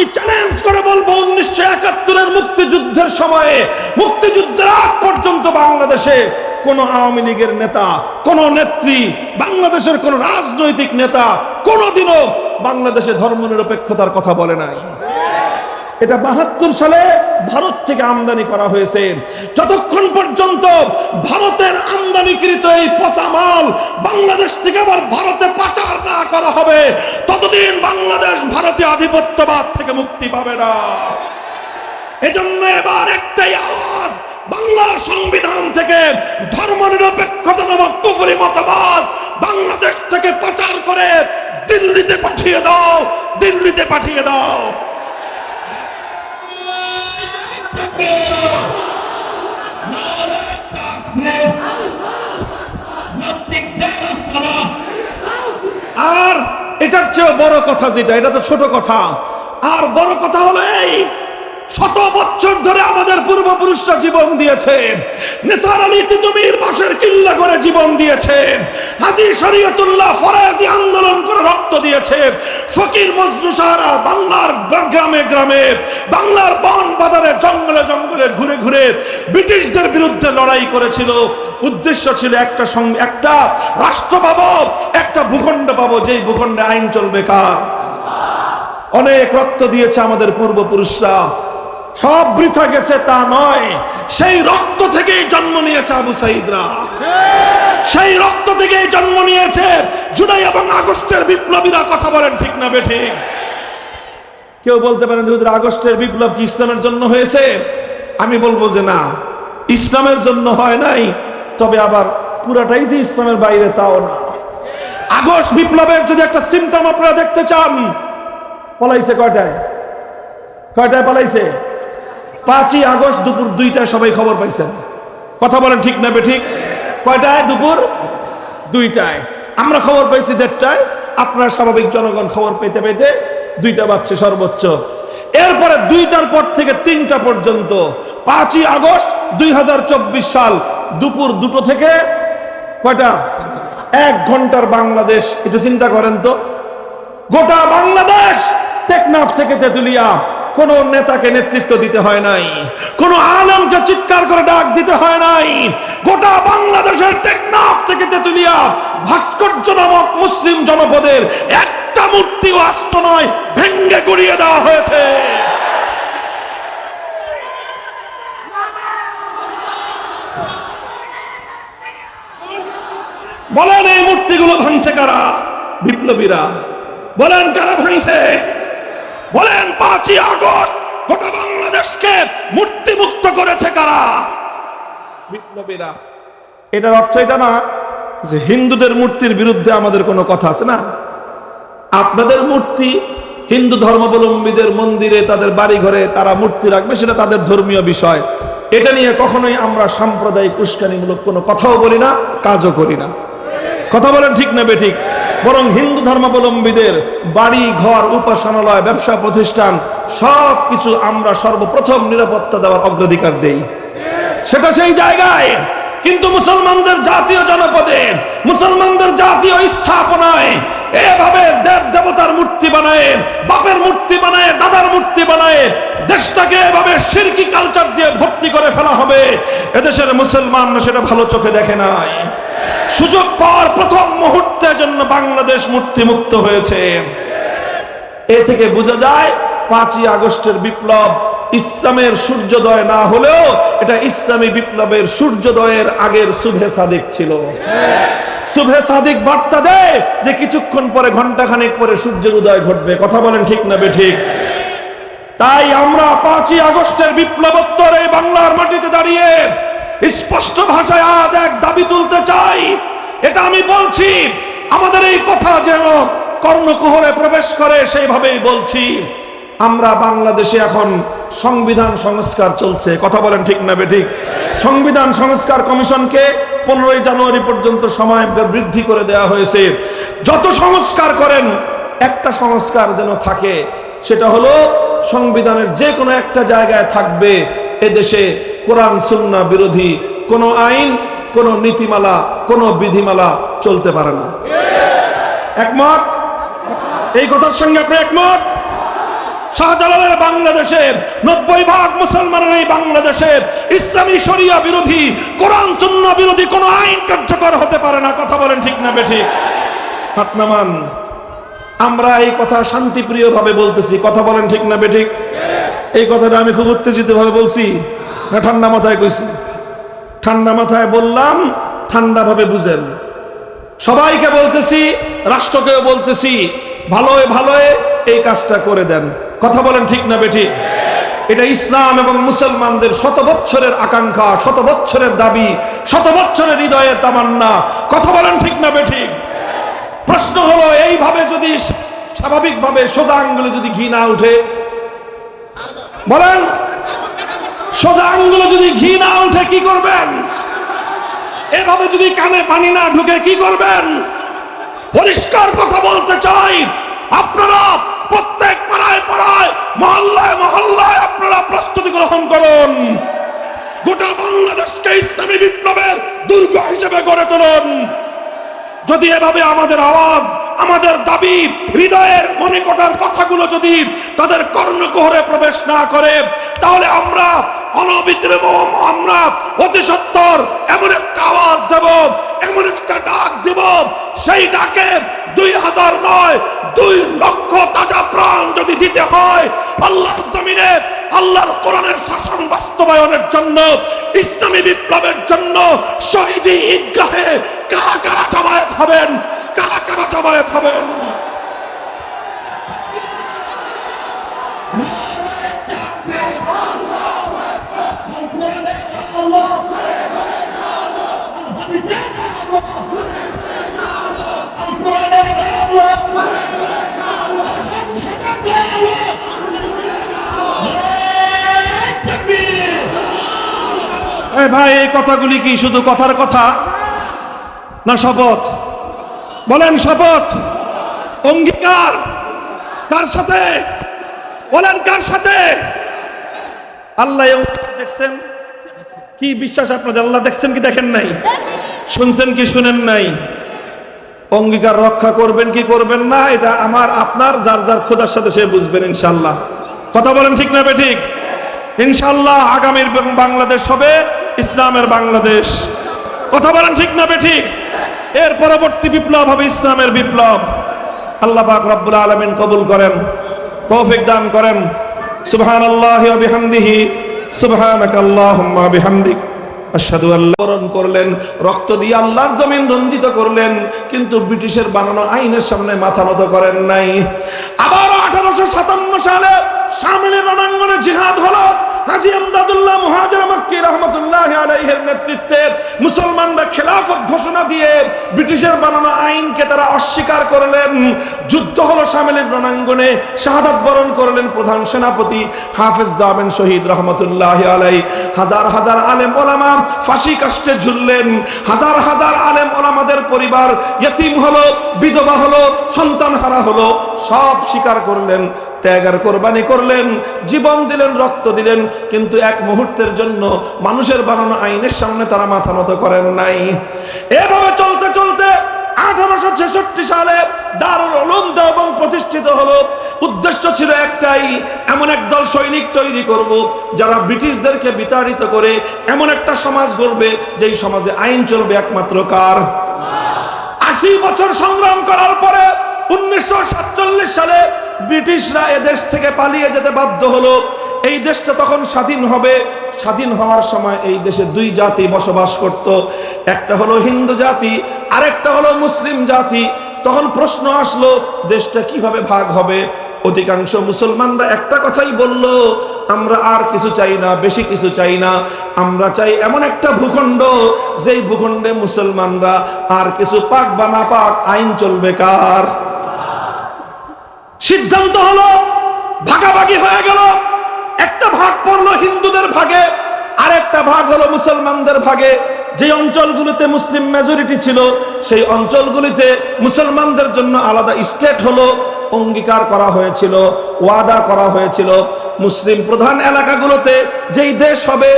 আমি চ্যালেঞ্জ করে বলব উনিশশো একাত্তরের মুক্তিযুদ্ধের সময়ে, মুক্তিযুদ্ধের আগ পর্যন্ত বাংলাদেশে কোন আওয়ামী লীগের নেতা, কোন নেত্রী, বাংলাদেশের কোন রাজনৈতিক নেতা কোনদিনও বাংলাদেশে ধর্মনিরপেক্ষতার কথা বলে নাই। এটা বাহাত্তর সালে ভারত থেকে আমদানি করা হয়েছে। যতক্ষণ পর্যন্ত ভারতের আমদানিকৃত এই পচা মাল বাংলাদেশ থেকে আবার ভারতে পাচার না করা হবে, ততদিন বাংলাদেশ ভারতীয় আধিপত্যবাদ থেকে মুক্তি পাবে না। এজন্য এবার একটাই আওয়াজ, বাংলার সংবিধান থেকে ধর্মনিরপেক্ষতা নামক কুফরি মতবাদ বাংলাদেশ থেকে পাচার করে দিল্লিতে পাঠিয়ে দাও, দিল্লিতে পাঠিয়ে দাও। এটার চেয়েও বড় কথা যেটা এটা তো ছোট কথা। আর বড় কথা হলো এই শত বছর ধরে আমাদের পূর্বপুরুষরা জীবন দিয়েছে। নেসার আলী তিতুমির বাসের কিল্লা করে জীবন দিয়েছে। হাজি শরীয়তুল্লাহ ফরাজি আন্দোলন করে রক্ত দিয়েছে। ফকির মজনু সাহারা বাংলার গ্রামে গ্রামে, বাংলার বন বাজারে জঙ্গলে জঙ্গলে ঘুরে ঘুরে ব্রিটিশদের বিরুদ্ধে লড়াই করেছিল। উদ্দেশ্য ছিল একটা একটা রাষ্ট্র পাবো, একটা ভূখণ্ড পাবো, যেই ভূখণ্ডে আইন চলবে কার? অনেক রক্ত দিয়েছে আমাদের পূর্বপুরুষরা। সব বৃথা গেছে তা নয়। সেই রক্ত থেকেই জন্ম নিয়েছে আবু সাইদরা। সেই রক্ত থেকেই জন্ম নিয়েছে জুলাই এবং আগস্টের বিপ্লবীরা। কথা বলেন ঠিক না বেঠিক কেউ বলতে পারেন যে আগস্টের বিপ্লব কি ইসলামের জন্য হয়েছে? আমি বলব যে না। ইসলামের জন্য হয় নাই, তবে আবার পুরাটাই যে ইসলামের বাইরে তাও না। আগস্ট বিপ্লবের যদি একটা সিমটম আপনারা দেখতে চান, পলাইছে কয়টায়? কয়টায় পলাইছে? পাঁচই আগস্ট দুপুর দুইটায় সবাই খবর পাইছেন। কথা বলেন ঠিক না ঠিক? কয়টায় দুপুর? দুইটায়। আমরা খবর পাইছি দেড়টায়। আপনার স্বাভাবিক জনগণ খবর পেতে পেতে দুইটা বাচ্চা সর্বোচ্চ। এরপরে দুইটার পর থেকে তিনটা পর্যন্ত। পাঁচই আগস্ট দুই হাজার চব্বিশ সাল দুপুর দুটো থেকে কয়টা? এক ঘণ্টার বাংলাদেশ। একটু চিন্তা করেন তো। গোটা বাংলাদেশ টেকনাফ থেকে তেতুলিয়া। কোন নেতাকে নেতৃত্ব দিতে হয় নাই। কোন আলমকে চিৎকার করে ডাক দিতে হয় নাই। গোটা বাংলাদেশের টেকনাফ থেকে তেতুলিয়া ভাস্কর্য নামক মুসলিম জনপদের একটা মূর্তিও আস্ত নয়, ভেঙ্গে গুড়িয়ে দেওয়া হয়েছে। বলেন এই মূর্তিগুলো ভাঙছে কারা? বিপ্লবীরা। বলেন কারা ভাঙছে? বলেন পাঁচই আগস্ট গোটা বাংলাদেশকে মূর্তি মুক্ত করেছে কারা? বিপ্লবীরা। এটার অর্থ এটা না যে হিন্দুদের মূর্তির বিরুদ্ধে আমাদের কোনো কথা আছে না? আপনাদের মূর্তি হিন্দু ধর্মাবলম্বীদের মন্দিরে, তাদের বাড়ি ঘরে তারা মূর্তি রাখবে, সেটা তাদের ধর্মীয় বিষয়। এটা নিয়ে কখনোই আমরা সাম্প্রদায়িক উস্কানিমূলক কোনো কথাও বলি না, কাজও করি না। কথা বলেন ঠিক না বেঠিক বরং হিন্দু ধর্মাবলম্বীদের বাড়ি, ঘর, উপাসনালয়, ব্যবসা প্রতিষ্ঠান সব কিছু আমরা সর্বপ্রথম নিরাপত্তা দেওয়ার অগ্রাধিকার দেই। সেটা সেই জায়গায়। কিন্তু মুসলমানদের জাতীয় জনপদে, মুসলমানদের জাতীয় স্থাপনায় এভাবে দেব দেবতার মূর্তি বানায়, বাপের মূর্তি বানায়, দাদার মূর্তি শিরকি কালচার দিয়ে ভর্তি করে ফেলা হবে। এদেশের মুসলমান সেটা ভালো চোখে দেখে নাই। সুযোগ পাওয়ার প্রথম মুহূর্তের জন্য বাংলাদেশ মূর্তি মুক্ত হয়েছে। এ থেকে বোঝা যায়, পাঁচই আগস্টের বিপ্লব ইসলামের সূর্যোদয় না হলেও এটা ইসলামী বিপ্লবের সূর্যোদয়ের আগের শুভে সাদিক ছিল। শুভে সাদিক বার্তা দেয় যে কিছুক্ষণ পরে ঘণ্টা খানেক পরে সূর্যের উদয় ঘটবে। কথা বলেন ঠিক না বে ঠিক? তাই আমরা পাঁচই আগস্টের বিপ্লবোত্তর এই বাংলার মাটিতে দাঁড়িয়ে স্পষ্ট ভাষায় আজ এক দাবি তুলতে চাই। এটা আমি বলছি, আমাদের এই কথা যেন কর্ণকুহরে প্রবেশ করে, সেইভাবেই বলছি। আমরা বাংলাদেশে এখন সংবিধান সংস্কার চলছে। কথা বলেন ঠিক না বেঠিক? সংবিধান সংস্কার কমিশনকে পনেরোই জানুয়ারি পর্যন্ত সময় বৃদ্ধি করে দেওয়া হয়েছে। যত সংস্কার করেন, একটা সংস্কার যেন থাকে, সেটা হলো সংবিধানের যে কোনো একটা জায়গায় থাকবে এদেশে কোরআন সুন্না বিরোধী কোনো আইন, কোনো নীতিমালা, কোনো বিধিমালা চলতে পারে না। একমত? এই কথার সঙ্গে আপনি একমত? শাহজালালের বাংলাদেশে নব্বই ভাগ মুসলমানের এই বাংলাদেশে ইসলামী শরিয়া বিরোধী, কোরআন সুন্না বিরোধী কোনো আইন কার্যকর হতে পারে না। কথা বলেন ঠিক না বেঠিক হাত নামান। আমরা এই কথা শান্তিপ্রিয় ভাবে বলতেছি। কথা বলেন ঠিক না বেঠিক? এই কথাটা আমি খুব উত্তেজিত ভাবে বলছি। না, ঠান্ডা মাথায় কইছি। ঠান্ডা মাথায় বললাম ঠান্ডা ভাবে বুঝেন। সবাইকে বলতেছি, রাষ্ট্রকেও বলতেছি, ভালোয় ভালোয় এই কাজটা করে দেন। কথা বলেন ঠিক না বেঠিক? এটা ইসলাম এবং মুসলমানদের শত বছরের আকাঙ্ক্ষা, শত বছরের দাবি, শত বছরের হৃদয়ের তামান্না। কথা বলেন ঠিক না বেঠিক? প্রশ্ন হলো, এইভাবে যদি স্বাভাবিকভাবে সোজা আঙ্গুলে যদি ঘি না উঠে, বলেন, সোজা আঙ্গুলে যদি ঘি না উঠে কি করবেন? এভাবে যদি কানে পানি না ঢুকে কি করবেন? পরিষ্কার কথা বলতে চাই, আপনারা প্রত্যেক পাড়ায় পাড়ায়, মহল্লায় মহল্লায় আপনারা প্রস্তুতি গ্রহণ করুন। গোটা বাংলাদেশকে ইসলামী বিপ্লবের দুর্গ হিসেবে গড়ে তুলুন। যদি এভাবে আমাদের আওয়াজ, আমাদের দাবি, হৃদয়ের মনে কটার কথাগুলো যদি তাদের কর্ণকুহরে প্রবেশ না করে, তাহলে আমরা অনবিদ্রব, আমরা অতি সত্তর এমন একটা আওয়াজ দেব, এমন একটা ডাক দেব, সেই ডাকে দুই হাজার নয়, দুই লক্ষ তাজা প্রাণ যদি দিতে হয়, আল্লাহর জমিনে আল্লাহর কোরআনের শাসন বাস্তবায়নের জন্য, ইসলামী বিপ্লবের জন্য শহীদি ঈদগাহে কারা কারা জামায়াত হবেন? কারা কারা জামায়াত হবেন? এ ভাই, এই কথাগুলি কি শুধু কথার কথা? না, শপথ। বলেন, শপথ। অঙ্গীকার। কার সাথে? বলেন, কার সাথে? আল্লাহ দেখছেন? কি বিশ্বাস আপনাদের? আল্লাহ দেখছেন কি, দেখেন নাই? শুনছেন কি, শুনেন নাই? অঙ্গীকার রক্ষা করবেন কি করবেন না, এটা আমার, আপনার, যার যার খোদার সাথে সে বুঝবেন ইনশাল্লাহ কথা বলেন ঠিক না, বে ঠিক? ইনশাল্লাহ আগামীর বাংলাদেশ হবে ইসলামের বাংলাদেশ। কথা বলেন ঠিক না বে ঠিক এর পরবর্তী বিপ্লব হবে ইসলামের বিপ্লব। আল্লাহ পাক রব্বুল আলামিন কবুল করেন, তৌফিক দান করেন। সুবহানাল্লাহি ওয়া বিহামদিহি, সুবহানাকাল্লাহুম্মা বিহামদিক। আশহাদু আল্লাহ বরণ করলেন, রক্ত দিয়ে আল্লাহর জমিন রঞ্জিত করলেন, কিন্তু ব্রিটিশের বানানো আইনের সামনে মাথা নত করেন নাই। আবারও আঠারোশো সাতান্ন সালে সামিলের রণাঙ্গনে জিহাদ হলো। হাজি আমদাদুল্লাহ মুহাজির মক্কি রহমতুল্লাহ আলাইহির নেতৃত্বে মুসলমানরা খেলাফত ঘোষণা দিয়ে ব্রিটিশের বানানো আইনকে তারা অস্বীকার করলেন। যুদ্ধ হলো সামিলের রণাঙ্গনে, শাহাদাত বরণ করলেন প্রধান সেনাপতি হাফেজ জামেন শহীদ রহমতুল্লাহ আলাই। হাজার হাজার আলেম ওলামা ফাঁসি কাষ্টে ঝুললেন। হাজার হাজার আলেম ওলামাদের পরিবার ইয়তিম হলো, বিধবা হলো সন্তান হারা হলো, সব স্বীকার করলেন, ত্যাগার কোরবানি করলেন, জীবন দিলেন, রক্ত দিলেন কিন্তু এক মুহূর্তের জন্য মানুষের বানানো আইনের সামনে তারা মাথা নত করেন নাই। এভাবে চলতে চলতে এমন একটা সমাজ যেই সমাজে আইন চলবে একমাত্র কার? আশি বছর সংগ্রাম করার পরে উনিশশো সাতচল্লিশ সালে ব্রিটিশরা এ দেশ থেকে পালিয়ে যেতে বাধ্য হলো। এই দেশটা তখন স্বাধীন হবে। স্বাধীন হওয়ার সময় এই দেশে দুই জাতি বসবাস করত। একটা হলো হিন্দু জাতি, আরেকটা হলো মুসলিম জাতি। তখন প্রশ্ন আসলো, দেশটা কীভাবে ভাগ হবে? অধিকাংশ মুসলমানরা একটা কথাই বলল, আমরা আর কিছু চাই না, বেশি কিছু চাই না। আমরা চাই এমন একটা ভূখণ্ড, যেই ভূখণ্ডে মুসলমানরা আর কিছু পাক বা না পাক আইন চলবে কার? সিদ্ধান্ত হলো, ভাগাভাগি হয়ে গেল। একটা ভাগ পড়ল হিন্দুদের ভাগে, আরেকটা ভাগ হলো মুসলমানদের ভাগে। যে অঞ্চলগুলিতে মুসলিম মেজরিটি ছিল, সেই অঞ্চলগুলিতে মুসলমানদের জন্য আলাদা স্টেট হলো, অঙ্গীকার করা হয়েছিল, ওয়াদা করা হয়েছিল। মুসলিম প্রধান এলাকাগুলোতে যেই দেশ হবে,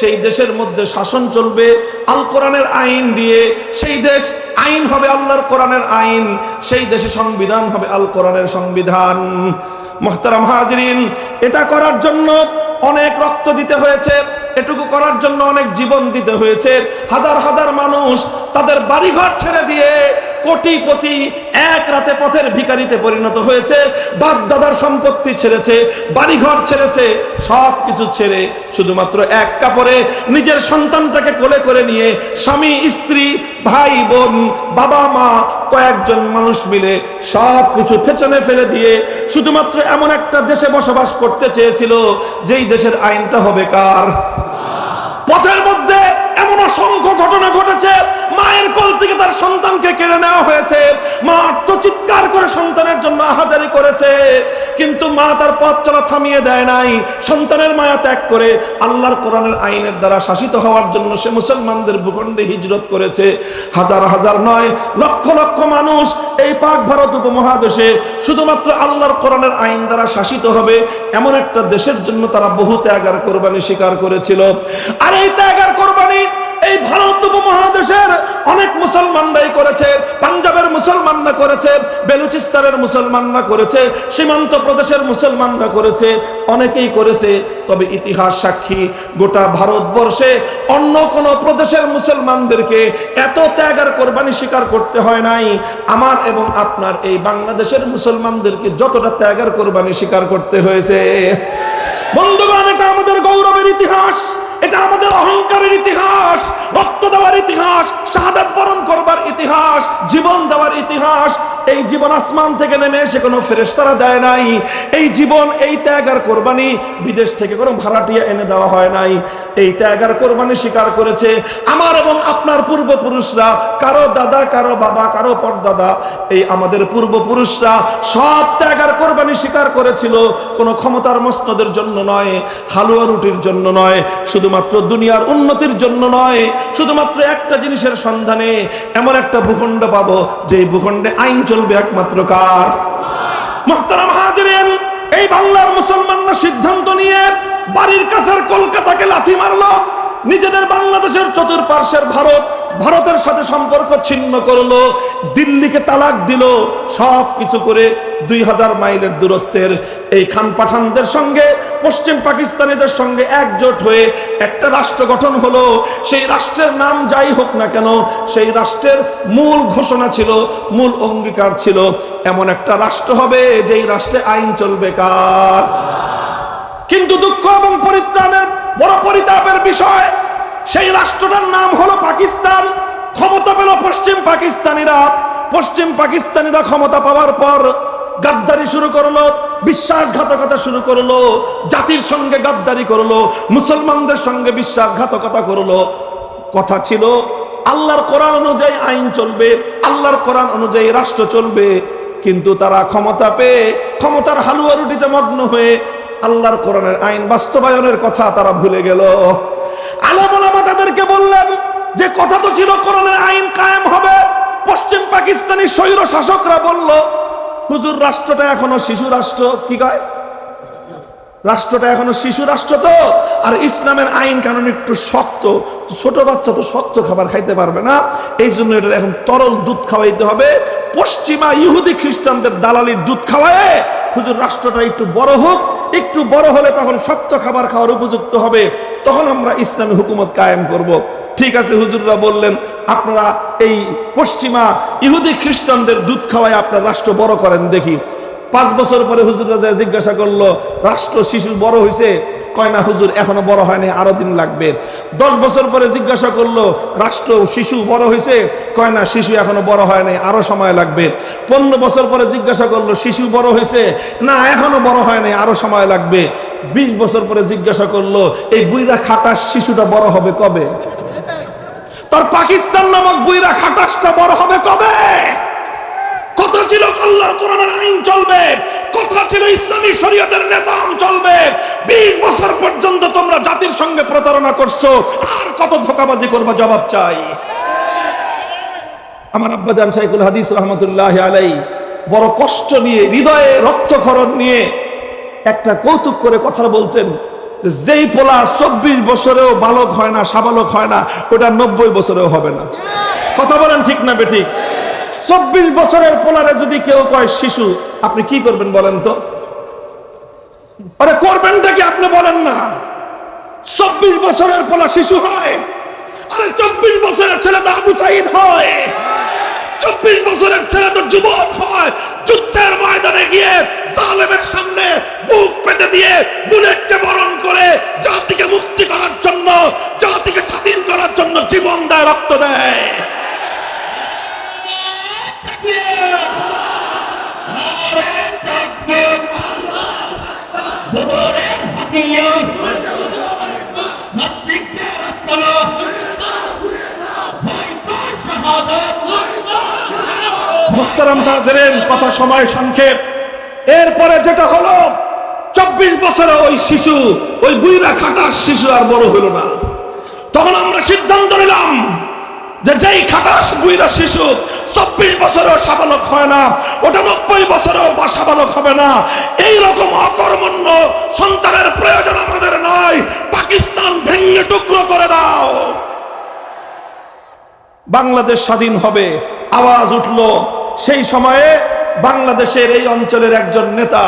সেই দেশের মধ্যে শাসন চলবে, আল কোরআনের আইন দিয়ে সেই দেশ আইন হবে আল্লাহর কোরআনের আইন, সেই দেশে সংবিধান হবে আল কোরআনের সংবিধান। মোহতারাম হাজরিন, এটা করার জন্য অনেক রক্ত দিতে হয়েছে, এটুকু করার জন্য অনেক জীবন দিতে হয়েছে। হাজার হাজার মানুষ তাদের বাড়িঘর ছেড়ে দিয়ে কোটিপতি এক রাতে পথের ভিখারিতে পরিণত হয়েছে বাপ দাদার সম্পত্তি ছেড়েছে, বাড়িঘর ছেড়েছে সব কিছু ছেড়ে শুধুমাত্র এক কাপড়ে নিজের সন্তানটাকে কোলে করে নিয়ে স্বামী, স্ত্রী, ভাই, বোন, বাবা, মা, কয়েকজন মানুষ মিলে সব কিছু পেছনে ফেলে দিয়ে শুধুমাত্র এমন একটা দেশে বসবাস করতে চেয়েছিল, যেই দেশের আইনটা হবে কার? পথের মধ্যে এমন অসংখ্য ঘটনা ঘটেছে মায়ের কোল থেকে তার সন্তানকে কেড়ে নেওয়া হয়েছে। মা আত্মচিৎকার করে সন্তানের জন্য আহাজারি করেছে। কিন্তু মা তার পথ চলা থামিয়ে দেয় নাই। সন্তানের মায়া ত্যাগ করে আল্লাহর কোরআনের আইনের দ্বারা শাসিত হওয়ার জন্য সে মুসলমানদের ভূখণ্ডে হিজরত করেছে। হাজার হাজার নয়, লক্ষ লক্ষ মানুষ এই পাক ভারত উপমহাদেশে শুধুমাত্র আল্লাহর কোরআনের আইন দ্বারা শাসিত হবে এমন একটা দেশের জন্য তারা বহু ত্যাগার কোরবানি স্বীকার করেছিল। আর এই ত্যাগার কোরবানি এই ভারত উপমহাদেশের অনেক মুসলমানরাই করেছে, পাঞ্জাবের মুসলমানরা করেছে, বেলুচিস্তানের মুসলমানরা করেছে, সীমান্ত প্রদেশের মুসলমানরা করেছে, অনেকেই করেছে। তবে ইতিহাস সাক্ষী, গোটা ভারতবর্ষে অন্য কোন প্রদেশের মুসলমানদেরকে এত ত্যাগ আর কোরবানি স্বীকার করতে হয় নাই। আমার এবং আপনার এই বাংলাদেশের মুসলমানদেরকে যতটা ত্যাগ আর কোরবানি স্বীকার করতে হয়েছে। বন্ধুগণ, এটা আমাদের গৌরবের ইতিহাস। এটা আমাদের অহংকারের ইতিহাস রক্ত দেওয়ার ইতিহাস শাহাদাত বরণ করবার ইতিহাস জীবন দেওয়ার ইতিহাস। এই জীবন আসমান থেকে নেমে এসে কোনো ফেরেশতারা দেয় নাই। এই জীবন, এই ত্যাগ আর কোরবানি বিদেশ থেকে কোনো ভাড়াটিয়া এনে দেওয়া হয় নাই। এই ত্যাগ আর কোরবানি স্বীকার করেছে আমার এবং আপনার পূর্বপুরুষরা, কারও দাদা, কারও বাবা, কারও পরদাদা। এই আমাদের পূর্বপুরুষরা সব ত্যাগ আর কোরবানি স্বীকার করেছিল, কোনো ক্ষমতার মসনদের জন্য নয়, হালুয়া রুটির জন্য নয়, শুধুমাত্র দুনিয়ার উন্নতির জন্য নয়, শুধুমাত্র একটা জিনিসের সন্ধানে এমন একটা ভূখণ্ড পাবো যে ভূখণ্ডে আইন চলবে একমাত্র কার? মোহতারাম এই বাংলার মুসলমানরা সিদ্ধান্ত নিয়ে বাড়ির কাছের কলকাতাকে লাথি মারল। নিজেদের বাংলাদেশের চতুর্পার্শ্বের ভারত ভারতের সাথে সম্পর্ক ছিন্ন করল, দিল্লিকে তালাক দিল, সব কিছু করে দুই হাজার মাইলের দূরত্বের এই খান পাঠানদের সঙ্গে, পশ্চিম পাকিস্তানিদের সঙ্গে একজোট হয়ে একটা রাষ্ট্র গঠন হলো। সেই রাষ্ট্রের নাম যাই হোক না কেন, সেই রাষ্ট্রের মূল ঘোষণা ছিল, মূল অঙ্গীকার ছিল, এমন একটা রাষ্ট্র হবে যেই রাষ্ট্রে আইন চলবে কার? কিন্তু দুঃখ এবং পরিত্রাণের বড় পরিতাপের বিষয় সেই রাষ্ট্রটার নাম হলো পাকিস্তান। ক্ষমতা পেল পশ্চিম পাকিস্তানিরা। পশ্চিম পাকিস্তানিরা ক্ষমতা পাওয়ার পর গাদ্দারি শুরু করল, বিশ্বাসঘাতকতা শুরু করল, জাতির সঙ্গে গাদ্দারি করল, মুসলমানদের সঙ্গে বিশ্বাসঘাতকতা করল। কথা ছিল, আল্লাহর কোরআন অনুযায়ী আইন চলবে, আল্লাহর কোরআন অনুযায়ী রাষ্ট্র চলবে, কিন্তু তারা ক্ষমতা পেয়ে, ক্ষমতার হালুয়া রুটিতে মগ্ন হয়ে আল্লাহর কোরআনের আইন বাস্তবায়নের কথা তারা ভুলে গেল। আলামা তাদেরকে বললেন, যে কথা তো ছিল কোরআনের আইন কায়েম হবে। পশ্চিম পাকিস্তানি স্বৈর শাসকরা বলল, হুজুর, রাষ্ট্রটা এখনও শিশু রাষ্ট্র। কি কয়? রাষ্ট্রটা এখনও শিশু রাষ্ট্র তো। আর ইসলামের আইন কানুন একটু শক্ত। ছোট বাচ্চা তো শক্ত খাবার খাইতে পারবে না। এই জন্য এটা এখন তরল দুধ খাওয়াইতে হবে। পশ্চিমা ইহুদি খ্রিস্টানদের দালালির দুধ খাওয়ায় হুজুর, রাষ্ট্রটা একটু বড় হোক, একটু বড় হলে তখন শক্ত খাবার খাওয়ার উপযুক্ত হবে। তখন আমরা ইসলামী হুকুমত কায়েম করব। ঠিক আছে, হুজুররা বললেন, আপনারা এই পশ্চিমা ইহুদি খ্রিস্টানদের দুধ খাওয়ায় আপনার রাষ্ট্র বড় করেন দেখি। পাঁচ বছর পরে হুজুররা যায় জিজ্ঞাসা করল, রাষ্ট্র শিশু বড় হয়েছে কয় না, হুজুর, এখনও বড় হয়নি আরও দিন লাগবে। দশ বছর পরে জিজ্ঞাসা করল, রাষ্ট্র, শিশু বড় হয়েছে কয় না, শিশু এখনও বড় হয় নাই, আরও সময় লাগবে। পনেরো বছর পরে জিজ্ঞাসা করল, শিশু বড় হয়েছে না, এখনও বড় হয়নি আরও সময় লাগবে। বিশ বছর পরে জিজ্ঞাসা করল, এই বুইরা খাটাস শিশুটা বড় হবে কবে? তার পাকিস্তান নামক বুইরা খাটাসটা বড় হবে কবে? ছিল আল্লাহর কোরআনের আইন চলবে? কথা ছিল ইসলামী শরীয়তের নিজাম চলবে। 20 বছর পর্যন্ত তোমরা জাতির সঙ্গে প্রতারণা করছ। আর কত ধোকাবাজি করবা জবাব চাই। আমার আব্বা জান শাইখুল হাদিস রহমতুল্লাহ আলাই বড় কষ্ট নিয়ে, হৃদয়ে রক্তক্ষরণ নিয়ে একটা কৌতুক করে কথা বলতেন যেই পোলা চব্বিশ বছরেও বালক হয় না, সাবালক হয় না, ওটা নব্বই বছরেও হবে না। কথা বলেন ঠিক না বেঠিক চব্বিশ বছরের পোলারে যদি কেউ কয় শিশু, আপনি কি করবেন বলেন তো? আরে করবেনটা কি আপনি বলেন না? চব্বিশ বছরের পোলা শিশু হয়, আরে চব্বিশ বছরের ছেলে তো আবু সাইদ হয়, চব্বিশ বছরের ছেলে তো যুবক হয়, যুদ্ধের ময়দানে গিয়ে জালেমের সামনে বুক পেতে দিয়ে বুলেটকে বরণ করে জাতিকে মুক্তি করার জন্য, জাতিকে স্বাধীন করার জন্য জীবন দেয়, রক্ত দেয়। কথা সময় সংক্ষেপ। এরপরে যেটা হলো, চব্বিশ বছরে ওই শিশু, ওই বুইরা খাটার শিশু আর বড় হইল না। তখন আমরা সিদ্ধান্ত নিলাম যে যেই খাটাস বুইরা শিশু, চব্বিশ বছরেও সাবালক হয় না ওটা বছরেও বা সাবালক হবে না। এই রকম অকর্মণ্য সন্তানের প্রয়োজন আমাদের নয় পাকিস্তান ভেঙে টুকরো করে দাও। বাংলাদেশ স্বাধীন হবে, আওয়াজ উঠল। সেই সময়ে বাংলাদেশের এই অঞ্চলের একজন নেতা,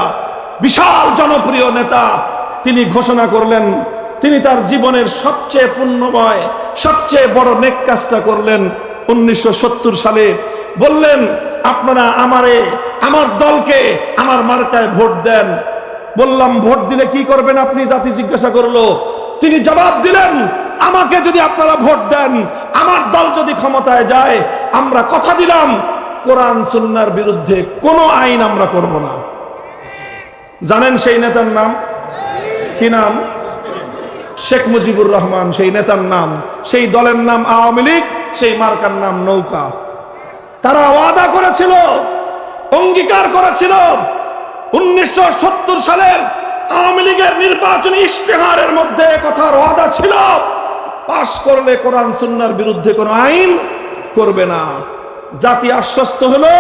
বিশাল জনপ্রিয় নেতা, তিনি ঘোষণা করলেন তিনি তার জীবনের সবচেয়ে পুণ্যময়, সবচেয়ে বড় নেক কাজটা করলেন উনিশশো সত্তর সালে। বললেন, আপনারা আমারে, আমার দলকে আমার মার্কায় ভোট দেন। বললাম, ভোট দিলে কি করবেন আপনি? জাতি জিজ্ঞাসা করল। তিনি জবাব দিলেন, আমাকে যদি আপনারা ভোট দেন, আমার দল যদি ক্ষমতায় যায়, আমরা কথা দিলাম, কোরআন সুন্নার বিরুদ্ধে কোনো আইন আমরা করব না। জানেন সেই নেতার নাম? কি নাম? শেখ মুজিবুর রহমান, সেই নেতার নাম, সেই দলের নাম আওয়ামী লীগ, সেই মার্কার নাম নৌকা। তারা ওয়াদা করেছিল, অঙ্গীকার করেছিল, উনিশশো সালের আওয়ামী লীগের নির্বাচনী ইশতেহারের মধ্যে কথার ওয়াদা ছিল, পাশ করলে কোরআন সুন্নার বিরুদ্ধে কোনো আইন করবে না। জাতি আশ্বস্ত হলো,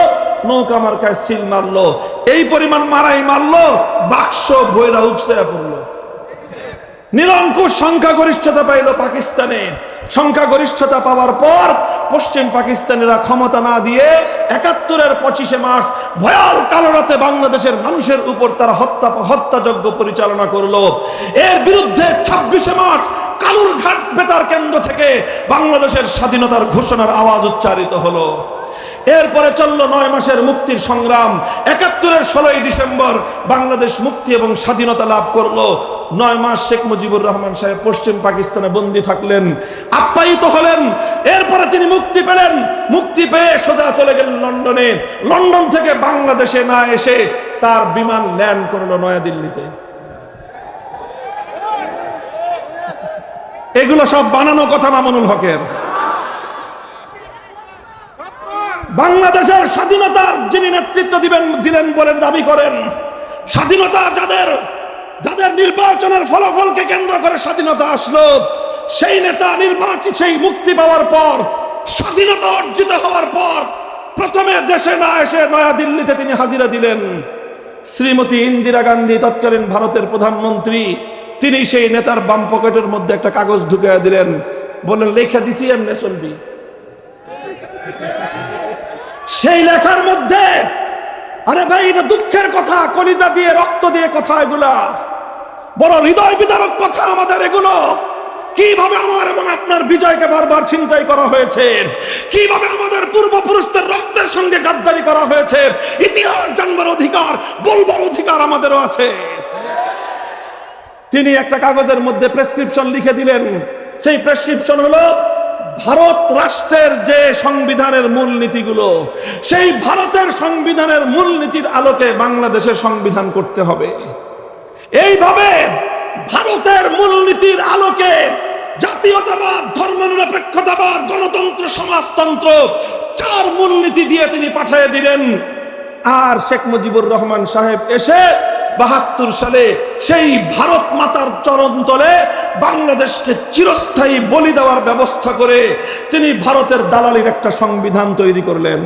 নৌকা মার্কায় সিল মারলো, এই পরিমাণ মারাই মারলো, বাক্স বইরা উপসে পড়ল। নিরঙ্কুশ সংখ্যাগরিষ্ঠতা পাইল পাকিস্তানে। সংখ্যাগরিষ্ঠতা পাওয়ার পর পশ্চিম পাকিস্তানিরা ক্ষমতা না দিয়ে একাত্তরের পঁচিশে মার্চ ভয়াল কালো রাতে বাংলাদেশের মানুষের উপর তারা হত্যা, হত্যাযজ্ঞ পরিচালনা করল। এর বিরুদ্ধে ছাব্বিশে মার্চ কালুরঘাট বেতার কেন্দ্র থেকে বাংলাদেশের স্বাধীনতার ঘোষণার আওয়াজ উচ্চারিত হলো। এরপরে চলল নয় মাসের মুক্তির সংগ্রাম। একাত্তরের ষোলোই ডিসেম্বর বাংলাদেশ মুক্তি এবং স্বাধীনতা লাভ করল। নয় মাস শেখ মুজিবুর রহমান সাহেব পশ্চিম পাকিস্তানে বন্দী থাকলেন, আপ্যায়িত হলেন। এরপরে তিনি মুক্তি পেলেন। মুক্তি পেয়ে সোজা চলে গেলেন লন্ডনে। লন্ডন থেকে বাংলাদেশে না এসে তার বিমান ল্যান্ড করল নয়াদিল্লিতে। এগুলো সব বানানো কথা মামুনুল হকের। বাংলাদেশের স্বাধীনতার যিনি নেতৃত্ব দিবেন, দিলেন বলে দাবি করেন। স্বাধীনতা যাদের যাদের নির্বাচনের ফলাফলকে কেন্দ্র করে স্বাধীনতা আসলো। সেই নেতা নির্বাচিত সেই মুক্তি পাওয়ার পর, স্বাধীনতা অর্জিত হওয়ার পর প্রথমে দেশে না এসে নয়াদিল্লিতে তিনি হাজিরা দিলেন। শ্রীমতী ইন্দিরা গান্ধী, তৎকালীন ভারতের প্রধানমন্ত্রী, তিনি সেই নেতার বাম পকেটের মধ্যে একটা কাগজ ঢুকিয়ে দিলেন। বললেন, লেখা দিছি, এমনি চলবি। সেই লেখার মধ্যে, আরে ভাই, এটা দুঃখের কথা, কলিজা দিয়ে, রক্ত দিয়ে কথা এগুলা। বড় হৃদয় বিদারক কথা আমাদের এগুলো। কীভাবে আমার এবং আপনার বিজয়কে বারবার চিন্তাই করা হয়েছে? কীভাবে আমাদের পূর্বপুরুষদের রক্তের সঙ্গে গাদ্দারি করা হয়েছে? ইতিহাস জানবার অধিকার, বলবার অধিকার আমাদেরও আছে। তিনি একটা কাগজের মধ্যে প্রেসক্রিপশন লিখে দিলেন। সেই প্রেসক্রিপশন হলো ভারত রাষ্ট্রের যে সংবিধানের মূলনীতিগুলো, সেই ভারতের সংবিধানের মূলনীতির আলোকে বাংলাদেশের সংবিধান করতে হবে। এইভাবে ভারতের মূলনীতির আলোকে জাতীয়তাবাদ, ধর্মনিরপেক্ষতাবাদ, গণতন্ত্র, সমাজতন্ত্র চার মূলনীতি দিয়ে তিনি পাঠিয়ে দিলেন। আর শেখ মুজিবুর রহমান সাহেব এসে বাহাত্তর সালে সেই ভারত মাতার চরণ তলে বাংলাদেশকে চিরস্থায়ী বলি দেওয়ার ব্যবস্থা করে তিনি ভারতের দালালির একটা সংবিধান তৈরি করলেন।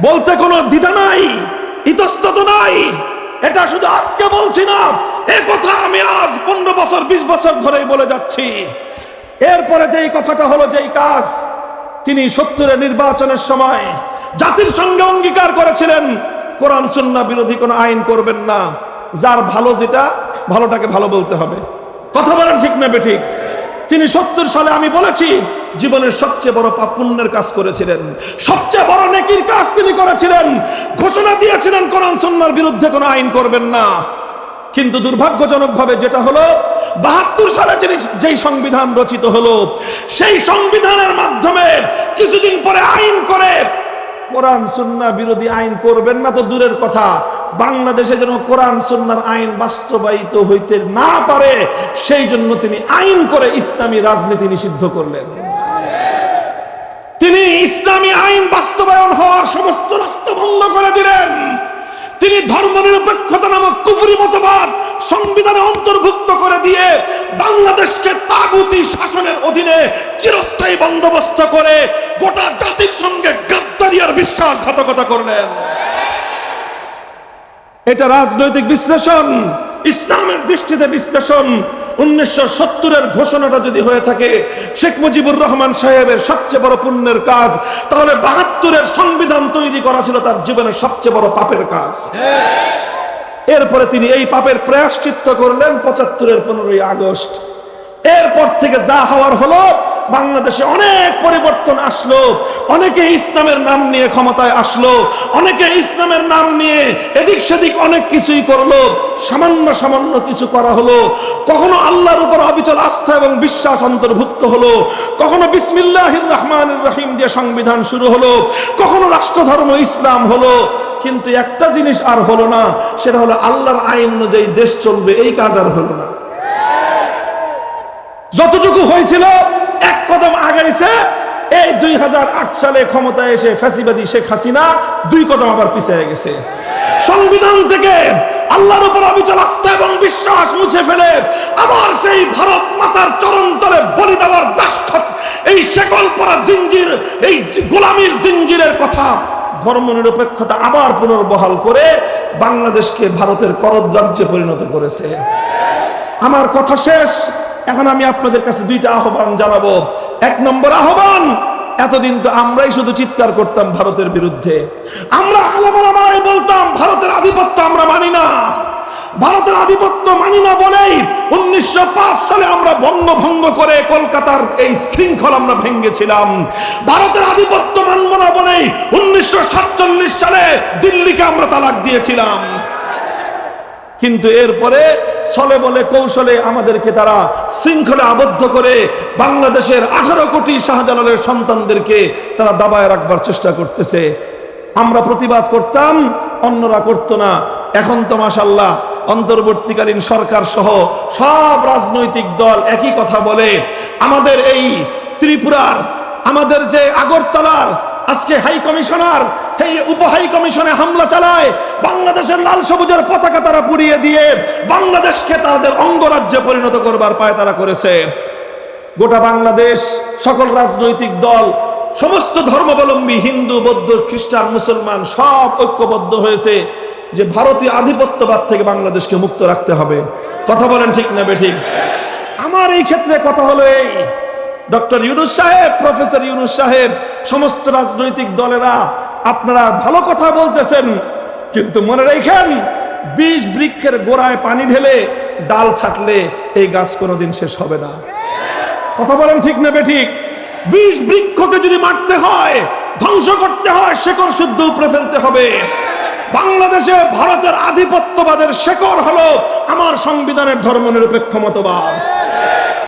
বলতে কোনো দ্বিধা নাই, ইতস্তত নাই। এটা শুধু আজকে বলছি না, এ কথা আমি আজ পনেরো বছর, বিশ বছর ধরেই বলে যাচ্ছি। এরপরে যেই কথাটা হলো, যেই কাজ, তিনি সত্তরের নির্বাচনের সময় জাতির সঙ্গে অঙ্গীকার করেছিলেন, কোরআন সুন্না বিরোধী কোনো আইন করবেন না। যার ভালো যেটা, ভালোটাকে ভালো বলতে হবে। কথা বলেন ঠিক না ঠিক? তিনি সত্তর সালে আমি বলেছি, জীবনের সবচেয়ে বড় পাপ পুণ্যের কাজ করেছিলেন। সবচেয়ে বড় নেকির কাজ তিনি করেছিলেন। ঘোষণা দিয়েছিলেন, কোরআন সন্ন্যার বিরুদ্ধে কোনো আইন করবেন না। কিন্তু দুর্ভাগ্যজনকভাবে যেটা হলো, বাহাত্তর সালে যেই সংবিধান রচিত হলো, সেই সংবিধানের মাধ্যমে কিছুদিন পরে আইন করে, কোরআন সুন্না বিরোধী আইন করবেন না তো দূরের কথা। বাংলাদেশে যেন কোরআন, সুন্নার আইন বাস্তবায়িত হইতে না পারে, সেই জন্য তিনি আইন করে ইসলামী রাজনীতি নিষিদ্ধ করলেন। তিনি ইসলামী আইন বাস্তবায়ন হওয়ার সমস্ত রাস্তা বন্ধ করে দিলেন। তিনি ধর্মনিরপেক্ষতা নামক কুফরি মতবাদ সংবিধানে অন্তর্ভুক্ত করে দিয়ে বাংলাদেশকে তাগুতি শাসনের অধীনে চিরস্থায়ী বন্দোবস্ত করে গোটা জাতির সঙ্গে গাদ্দারি আর বিশ্বাসঘাতকতা করলেন। এটা রাজনৈতিক বিশ্লেষণ, ইসলামের দৃষ্টিতে বিশ্লেষণ। উনিশশো সত্তরের ঘোষণাটা যদি হয়ে থাকে, শেখ মুজিবুর রহমান সাহেবের সবচেয়ে বড় পুণ্যের কাজ, তাহলে বাহাত্তরের সংবিধান তৈরি করা ছিল তার জীবনের সবচেয়ে বড় পাপের কাজ। এরপরে তিনি এই পাপের প্রায়শ্চিত্ত করলেন পঁচাত্তরের পনেরোই আগস্ট। এরপর থেকে যা হওয়ার হলো বাংলাদেশে অনেক পরিবর্তন আসলো। অনেকে ইসলামের নাম নিয়ে ক্ষমতায় আসলো। অনেকে ইসলামের নাম নিয়ে এদিক সেদিক অনেক কিছুই করল। সামান্য সামান্য কিছু করা হলো। কখনো আল্লাহর উপর অবিচল আস্থা এবং বিশ্বাস অন্তর্ভুক্ত হলো। কখনো বিসমিল্লাহ রহমান রহিম দিয়ে সংবিধান শুরু হলো। কখনো রাষ্ট্রধর্ম ইসলাম হলো। কিন্তু একটা জিনিস আর হলো না, সেটা হলো আল্লাহর আইন অনুযায়ী দেশ চলবে, এই কাজ আর হলো না। যতটুকু হয়েছিল এক কদম আগাইছে এই দুই হাজার আট সালে ক্ষমতায় এসে ফ্যাসিবাদী শেখ হাসিনা দুই কদম আবার পিছিয়ে গেছে। সংবিধান থেকে আল্লাহর উপর অবিচল আস্থা এবং বিশ্বাস মুছে ফেলে আবার সেই ভারত মাতার চরণ তলে বলি দেওয়ার দাসখত এই শেকল পরা জিঞ্জির, এই গোলামীর জিঞ্জিরের কথা ধর্ম নিরপেক্ষতা আবার পুনর্বহাল করে বাংলাদেশকে ভারতের করদ রাজ্যে পরিণত করেছে। আমার কথা শেষ। এখন আমি আপনাদের কাছে দুইটা আহ্বান জানাব। এক নম্বর আহ্বান, এতদিন তো আমরাই শুধু চিৎকার করতাম ভারতের বিরুদ্ধে। আমরা আলামারাই বলতাম, ভারতের আধিপত্য আমরা মানি না। ভারতের আধিপত্য মানি না বলেই উনিশশো পাঁচ সালে আমরা বঙ্গভঙ্গ করে কলকাতার এই শৃঙ্খল আমরা ভেঙ্গেছিলাম ভারতের আধিপত্য মানব না বলেই উনিশশো সাতচল্লিশ সালে দিল্লিকে আমরা তালাক দিয়েছিলাম। কিন্তু এরপরে ছলে বলে কৌশলে আমাদেরকে তারা শৃঙ্খলে আবদ্ধ করে বাংলাদেশের আঠারো কোটি শাহজালালের সন্তানদেরকে তারা দাবায় রাখবার চেষ্টা করতেছে। আমরা প্রতিবাদ করতাম, অন্যরা করতো না। এখন তো মাসাল্লাহ অন্তর্বর্তীকালীন সরকার সহ সব রাজনৈতিক দল একই কথা বলে। আমাদের এই ত্রিপুরার, আমাদের যে আগরতলার আজকে হাই কমিশনার, এই উপ হাই কমিশনে হামলা চালায়, বাংলাদেশের লাল সবুজের পতাকা তারা পুড়িয়ে দিয়ে বাংলাদেশকে তাদের অঙ্গরাজ্যে পরিণত করবার পায় তারা করেছে। গোটা বাংলাদেশ, সকল রাজনৈতিক দল, সমস্ত ধর্মাবলম্বী, হিন্দু, বৌদ্ধ, খ্রিস্টান, মুসলমান, সব ঐক্যবদ্ধ হয়েছে যে ভারতীয় আধিপত্যবাদ থেকে বাংলাদেশকে মুক্ত রাখতে হবে। কথা বলেন ঠিক না ঠিক? আমার এই ক্ষেত্রে কথা হলো এই ডক্টর ইউনুস সাহেব, প্রফেসর ইউনুস সাহেব, সমস্ত রাজনৈতিক দলেরা আপনারা ভালো কথা বলতেছেন, কিন্তু মনে রেখেন বিষ বৃক্ষের গোড়ায় পানি ঢেলে ডাল ছাটলে এই গাছ কোনোদিন শেষ হবে না। কথা বলেন ঠিক না ঠিক? বিষ বৃক্ষকে যদি মারতে হয়, ধ্বংস করতে হয়, শেকড় শুদ্ধ উপরে ফেলতে হবে। বাংলাদেশে ভারতের আধিপত্যবাদের শেকড় হলো আমার সংবিধানের ধর্মনিরপেক্ষ মতবাদ।